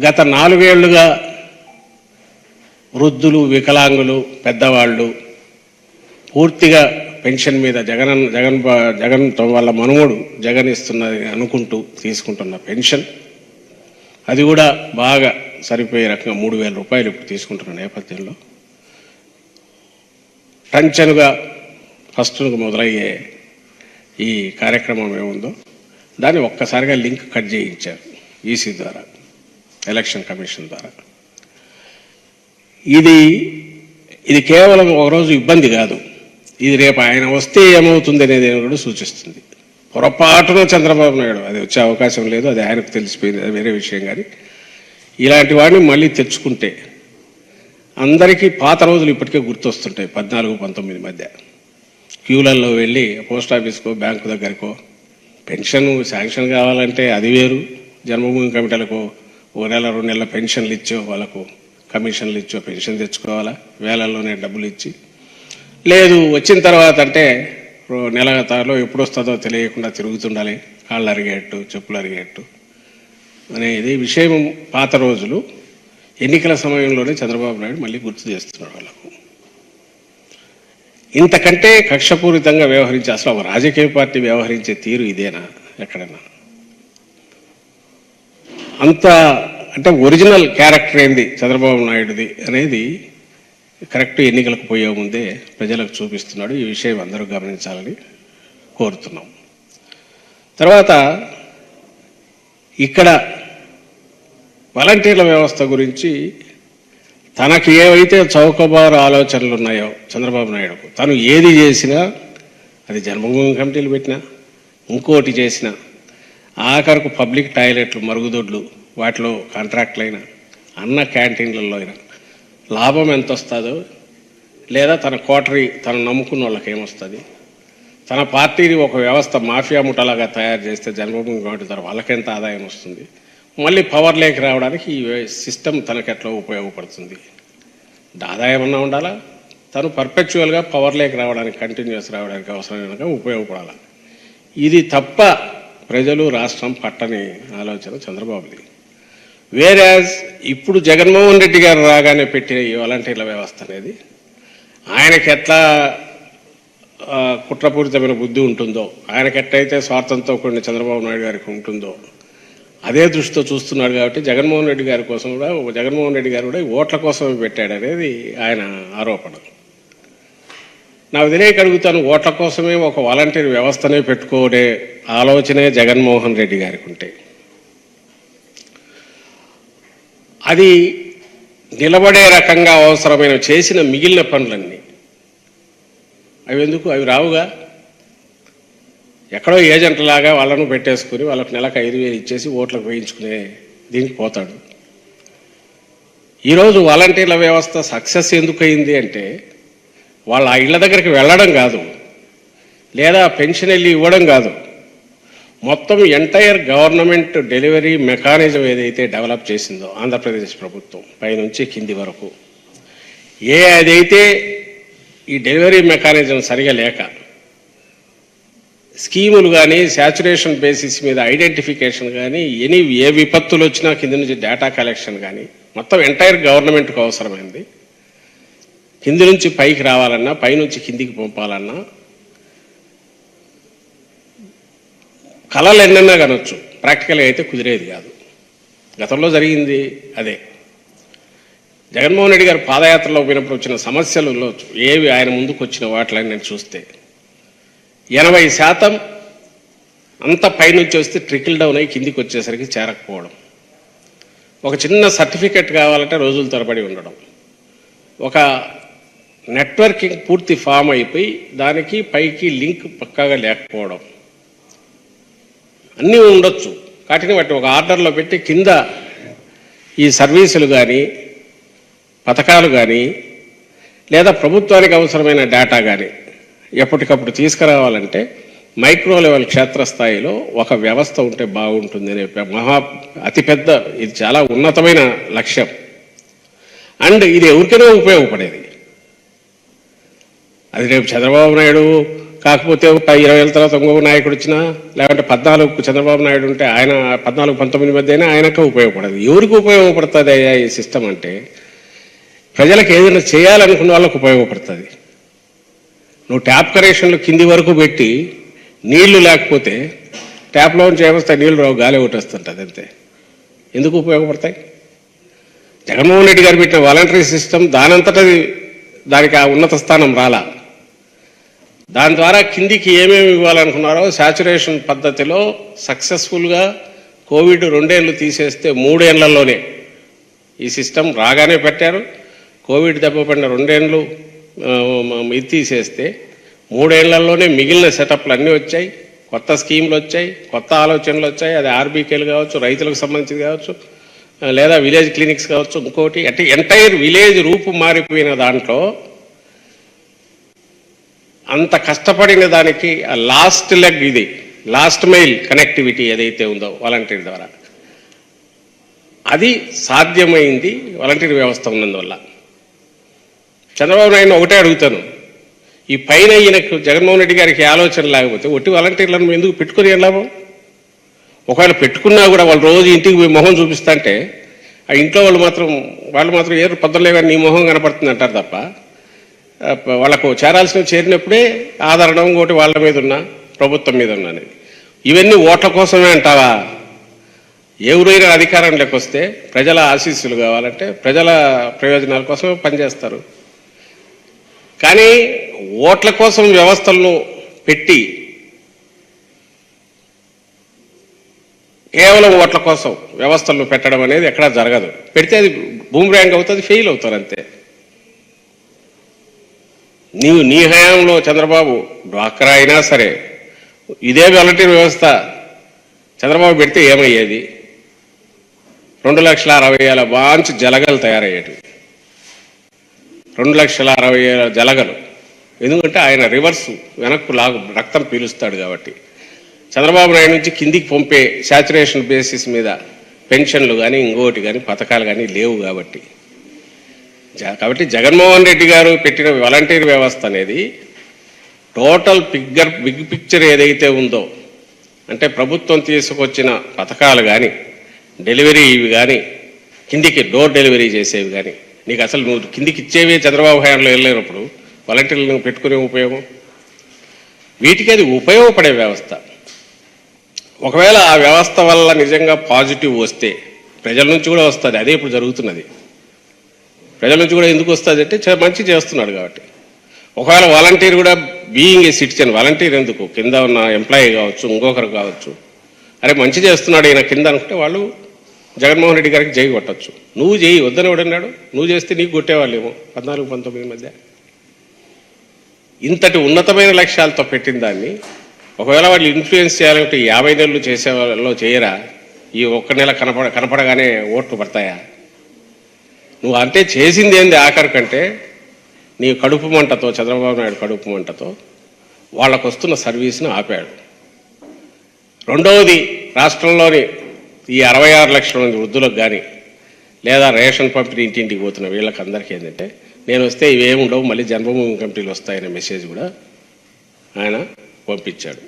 గత నాలుగేళ్ళుగా వృద్ధులు వికలాంగులు పెద్దవాళ్ళు పూర్తిగా పెన్షన్ మీద జగన్ జగన్ జగన్ వాళ్ళ మనుమడు జగన్ ఇస్తున్నది అనుకుంటూ తీసుకుంటున్న పెన్షన్. అది కూడా బాగా సరిపోయే రకంగా మూడు వేల రూపాయలు ఇప్పుడు తీసుకుంటున్న నేపథ్యంలో. టంచనుగా ఫస్ట్ మొదలయ్యే ఈ కార్యక్రమం ఏముందో దాన్ని ఒక్కసారిగా లింక్ కట్ చేయించారు ఈసీ ద్వారా. ఎలక్షన్ కమిషన్ ద్వారా. ఇది ఇది కేవలం ఒకరోజు ఇబ్బంది కాదు. ఇది రేపు ఆయన వస్తే ఏమవుతుంది అనేది కూడా సూచిస్తుంది. పొరపాటున చంద్రబాబు నాయుడు అది వచ్చే అవకాశం లేదు అది ఆయనకు తెలిసిపోయింది అది వేరే విషయం కానీ. ఇలాంటి వాడిని మళ్ళీ తెచ్చుకుంటే అందరికీ పాత రోజులు ఇప్పటికే గుర్తొస్తుంటాయి పద్నాలుగు పంతొమ్మిది మధ్య. క్యూలలో వెళ్ళి పోస్ట్ ఆఫీస్కో బ్యాంకు దగ్గరకో పెన్షన్ శాంక్షన్ కావాలంటే అది వేరు జన్మభూమి కమిటీలకో ఓ నెల రెండు నెలల పెన్షన్లు ఇచ్చో వాళ్ళకు కమిషన్లు ఇచ్చో పెన్షన్ తెచ్చుకోవాలా? వేలల్లోనే డబ్బులు ఇచ్చి. లేదు వచ్చిన తర్వాత అంటే నెల తాలో ఎప్పుడు వస్తుందో తెలియకుండా తిరుగుతుండాలి. కాళ్ళు అరిగేట్టు చెప్పులు అరిగేట్టు. అనేది విషయం పాత రోజులు. ఎన్నికల సమయంలోనే చంద్రబాబు నాయుడు మళ్ళీ గుర్తు చేస్తున్నాడు వాళ్ళకు. ఇంతకంటే కక్షపూరితంగా వ్యవహరించే అసలు ఒక రాజకీయ పార్టీ వ్యవహరించే తీరు ఇదేనా ఎక్కడైనా అంత అంటే ఒరిజినల్ క్యారెక్టర్ ఏంది చంద్రబాబు నాయుడుది అనేది కరెక్ట్ ఎన్నికలకు పోయే ముందే ప్రజలకు చూపిస్తున్నాడు. ఈ విషయం అందరూ గమనించాలని కోరుతున్నాం. తర్వాత ఇక్కడ వాలంటీర్ల వ్యవస్థ గురించి తనకి ఏవైతే చౌకబారు ఆలోచనలు ఉన్నాయో చంద్రబాబు నాయుడుకు తను ఏది చేసినా అది జన్మభూమి కమిటీలు పెట్టినా ఇంకోటి చేసినా ఆఖరకు పబ్లిక్ టాయిలెట్లు మరుగుదొడ్లు వాటిలో కాంట్రాక్ట్లు అయినా అన్న క్యాంటీన్లలో అయినా. లాభం ఎంత వస్తుందో లేదా తన కోటరీ తను నమ్ముకున్న వాళ్ళకి ఏమొస్తుంది తన పార్టీని ఒక వ్యవస్థ మాఫియా ముఠలాగా తయారు చేస్తే జన్మభూమి కాబట్టి ద్వారా వాళ్ళకెంత ఆదాయం వస్తుంది? మళ్ళీ పవర్ లేక రావడానికి ఈ సిస్టమ్ తనకు ఎట్లా ఉపయోగపడుతుంది. ఆదాయం అన్నా ఉండాలా? తను పర్పెచువల్గా పవర్ లేక రావడానికి కంటిన్యూస్ రావడానికి అవసరమైన ఉపయోగపడాలి? ఇది తప్ప ప్రజలు రాష్ట్రం పట్టని ఆలోచన చంద్రబాబుది. వేరాజ్ ఇప్పుడు జగన్మోహన్ రెడ్డి గారు రాగానే పెట్టిన ఈ వాలంటీర్ల వ్యవస్థ అనేది ఆయనకి ఎట్లా కుట్రపూరితమైన బుద్ధి ఉంటుందో ఆయనకి ఎట్టయితే స్వార్థంతో కూడిన చంద్రబాబు నాయుడు గారికి ఉంటుందో అదే దృష్టితో చూస్తున్నాడు కాబట్టి జగన్మోహన్ రెడ్డి గారి కోసం కూడా జగన్మోహన్ రెడ్డి గారు కూడా ఈ ఓట్ల కోసమే పెట్టాడు అనేది ఆయన ఆరోపణ. నాకు వదిలేక అడుగుతాను ఓట్ల కోసమే ఒక వాలంటీర్ వ్యవస్థనే పెట్టుకోడే ఆలోచనే జగన్మోహన్ రెడ్డి గారికి ఉంటే అది నిలబడే రకంగా అవసరమైన చేసిన మిగిలిన పనులన్నీ. అవి ఎందుకు అవి రావుగా. ఎక్కడో ఏజెంట్ లాగా వాళ్ళను పెట్టేసుకుని వాళ్ళకి నెలకు ఐదు వేలు ఇచ్చేసి ఓట్లకు వేయించుకునే దీనికి పోతాడు. ఈరోజు వాలంటీర్ల వ్యవస్థ సక్సెస్ ఎందుకు అయింది అంటే వాళ్ళ ఇళ్ళ దగ్గరికి వెళ్ళడం కాదు. లేదా పెన్షన్ వెళ్ళి ఇవ్వడం కాదు. మొత్తం ఎంటైర్ గవర్నమెంట్ డెలివరీ మెకానిజం ఏదైతే డెవలప్ చేసిందో ఆంధ్రప్రదేశ్ ప్రభుత్వం పైనుంచి కింది వరకు. ఏ అదైతే ఈ డెలివరీ మెకానిజం సరిగా లేక స్కీములు కానీ శాచురేషన్ బేసిస్ మీద ఐడెంటిఫికేషన్ కానీ ఎనీ ఏ విపత్తులు వచ్చినా కింద నుంచి డేటా కలెక్షన్ కానీ మొత్తం ఎంటైర్ గవర్నమెంట్కు అవసరమైంది. కింది నుంచి పైకి రావాలన్నా పైనుంచి కిందికి పంపాలన్నా కళలు ఎన్నన్నా కనొచ్చు. ప్రాక్టికల్గా అయితే కుదిరేది కాదు. గతంలో జరిగింది అదే. జగన్మోహన్ రెడ్డి గారు పాదయాత్రలో పోయినప్పుడు వచ్చిన సమస్యలలో ఏవి ఆయన ముందుకు వచ్చిన వాటిని నేను చూస్తే ఎనభై శాతం అంత పైనుంచి వస్తే ట్రికిల్ డౌన్ అయ్యి కిందికి వచ్చేసరికి చేరకపోవడం. ఒక చిన్న సర్టిఫికెట్ కావాలంటే రోజులు తరబడి ఉండడం. ఒక నెట్వర్కింగ్ పూర్తి ఫామ్ అయిపోయి దానికి పైకి లింక్ పక్కాగా లేకపోవడం. అన్నీ ఉండొచ్చు. వాటిని వాటిని ఒక ఆర్డర్లో పెట్టి కింద ఈ సర్వీసులు కానీ పథకాలు కానీ లేదా ప్రభుత్వానికి అవసరమైన డేటా కానీ ఎప్పటికప్పుడు తీసుకురావాలంటే మైక్రో లెవెల్ క్షేత్రస్థాయిలో ఒక వ్యవస్థ ఉంటే బాగుంటుంది అనే మహా అతిపెద్ద ఇది చాలా ఉన్నతమైన లక్ష్యం. అండ్ ఇది ఎవరికైనా ఉపయోగపడేది. అది రేపు చంద్రబాబు నాయుడు కాకపోతే ఒక ఇరవై ఏళ్ళ తర్వాత ఇంకొక నాయకుడు వచ్చినా లేకుంటే పద్నాలుగు చంద్రబాబు నాయుడు ఉంటే ఆయన పద్నాలుగు పంతొమ్మిది మధ్య అయినా ఆయనకు ఉపయోగపడదు. ఎవరికి ఉపయోగపడుతుంది అయ్యా ఈ సిస్టమ్ అంటే ప్రజలకు ఏదైనా చేయాలనుకున్న వాళ్ళకు ఉపయోగపడుతుంది. నువ్వు ట్యాప్ కనెక్షన్లు కింది వరకు పెట్టి నీళ్ళు లేకపోతే ట్యాప్లో నుంచి ఏమొస్తాయి నీళ్ళు రావు గాలి ఒకటి అంతే. ఎందుకు ఉపయోగపడతాయి? జగన్మోహన్ రెడ్డి గారు పెట్టిన వాలంటరీ సిస్టమ్ దానంతటది దానికి ఆ ఉన్నత స్థానం రాలా. దాని ద్వారా కిందికి ఏమేమి ఇవ్వాలనుకున్నారో శాచురేషన్ పద్ధతిలో సక్సెస్ఫుల్గా కోవిడ్ రెండేళ్ళు తీసేస్తే మూడేళ్ళలోనే ఈ సిస్టమ్ రాగానే పెట్టారు. కోవిడ్ దెబ్బపడిన రెండేళ్ళు ఇది తీసేస్తే మూడేళ్ళలోనే మిగిలిన సెటప్లు అన్నీ వచ్చాయి. కొత్త స్కీమ్లు వచ్చాయి కొత్త ఆలోచనలు వచ్చాయి. అది ఆర్బీకేలు కావచ్చు రైతులకు సంబంధించింది కావచ్చు లేదా విలేజ్ క్లినిక్స్ కావచ్చు ఇంకోటి. అంటే ఎంటైర్ విలేజ్ రూపు మారిపోయిన దాంట్లో అంత కష్టపడిన దానికి ఆ లాస్ట్ లెగ్ ఇది లాస్ట్ మైల్ కనెక్టివిటీ ఏదైతే ఉందో వాలంటీర్ ద్వారా. అది సాధ్యమైంది వాలంటీర్ వ్యవస్థ ఉన్నందువల్ల. చంద్రబాబు నాయుడు ఒకటే అడుగుతాను. ఈ పైన ఈయనకు జగన్మోహన్ రెడ్డి గారికి ఆలోచన లేకపోతే ఒట్టి వాలంటీర్లను ఎందుకు పెట్టుకుని వెళ్ళాము ఒకవేళ పెట్టుకున్నా కూడా వాళ్ళు రోజు ఇంటికి పోయి మొహం చూపిస్తాంటే ఆ ఇంట్లో వాళ్ళు మాత్రం వాళ్ళు మాత్రం ఏరు పొద్దులే కానీ నీ మొహం కనపడుతుంది అంటారు తప్ప వాళ్ళకు చేరాల్సిన చేరినప్పుడే ఆదరణ ఇంకోటి వాళ్ళ మీద ఉన్న ప్రభుత్వం మీద ఉన్నది ఇవన్నీ ఓట్ల కోసమే అంటావా? ఎవరైనా అధికారంలోకి వస్తే ప్రజల ఆశీస్సులు కావాలంటే ప్రజల ప్రయోజనాల కోసమే పనిచేస్తారు. కానీ ఓట్ల కోసం వ్యవస్థలను పెట్టి కేవలం ఓట్ల కోసం వ్యవస్థలను పెట్టడం అనేది ఎక్కడా జరగదు. పెడితే అది భూమి ర్యాంక్ అవుతుంది ఫెయిల్ అవుతారు అంతే. నీవు నీ హయాంలో చంద్రబాబు డ్వాక్రా అయినా సరే ఇదే వాలంటీర్ వ్యవస్థ చంద్రబాబు పెడితే ఏమయ్యేది? రెండు లక్షల అరవై వేల బాంచ్ జలగలు తయారయ్యేటివి. రెండు లక్షల అరవై వేల జలగలు. ఎందుకంటే ఆయన రివర్స్ వెనక్కు లాగు రక్తం పీలుస్తాడు కాబట్టి. చంద్రబాబు నాయుడు నుంచి కిందికి పంపే శాచురేషన్ బేసిస్ మీద పెన్షన్లు కానీ ఇంకోటి కానీ పథకాలు కానీ లేవు కాబట్టి. కాబట్టి జగన్మోహన్ రెడ్డి గారు పెట్టిన వాలంటీర్ వ్యవస్థ అనేది టోటల్ పిగ్గర్ బిగ్ పిక్చర్ ఏదైతే ఉందో అంటే ప్రభుత్వం తీసుకొచ్చిన పథకాలు కానీ డెలివరీ ఇవి కానీ కిందికి డోర్ డెలివరీ చేసేవి కానీ నీకు అసలు నువ్వు కిందికి ఇచ్చేవే చంద్రబాబు హయాంలో వెళ్ళలేనప్పుడు వాలంటీర్లను పెట్టుకునే ఉపయోగం? వీటికి అది ఉపయోగపడే వ్యవస్థ. ఒకవేళ ఆ వ్యవస్థ వల్ల నిజంగా పాజిటివ్ వస్తే ప్రజల నుంచి కూడా వస్తుంది. అదే ఇప్పుడు జరుగుతున్నది. ప్రజల నుంచి కూడా ఎందుకు వస్తుంది అంటే మంచి చేస్తున్నాడు కాబట్టి. ఒకవేళ వాలంటీర్ కూడా బీయింగ్ ఏ సిటిజన్ వాలంటీర్ ఎందుకు? కింద ఉన్న ఎంప్లాయీ కావచ్చు ఇంకొకరు కావచ్చు. అరే మంచి చేస్తున్నాడు ఈయన కింద అనుకుంటే వాళ్ళు జగన్మోహన్ రెడ్డి గారికి జై కొట్టచ్చు. నువ్వు చేయి వద్దని ఎవడన్నాడు నువ్వు చేస్తే నీకు కొట్టేవాళ్ళేమో పద్నాలుగు పంతొమ్మిది మధ్య. ఇంతటి ఉన్నతమైన లక్ష్యాలతో పెట్టిన దాన్ని ఒకవేళ వాళ్ళు ఇన్ఫ్లుయెన్స్ చేయాలంటే యాభై నెలలు చేసే వాళ్ళలో చేయరా? ఈ ఒక్క నెల కనపడ కనపడగానే ఓట్లు పడతాయా? నువ్వు అంటే చేసింది ఏంది ఆఖరి కంటే నీ కడుపు మంటతో చంద్రబాబు నాయుడు కడుపు మంటతో వాళ్ళకు వస్తున్న సర్వీస్ను ఆపాడు. రెండవది రాష్ట్రంలోని ఈ అరవై ఆరు లక్షల మంది వృద్ధులకు కానీ లేదా రేషన్ పంపిణీ ఇంటింటికి పోతున్న వీళ్ళకి అందరికీ ఏంటంటే నేను వస్తే ఇవేమి ఉండవు మళ్ళీ జన్మభూమి కమిటీలు వస్తాయనే మెసేజ్ కూడా ఆయన పంపించాడు.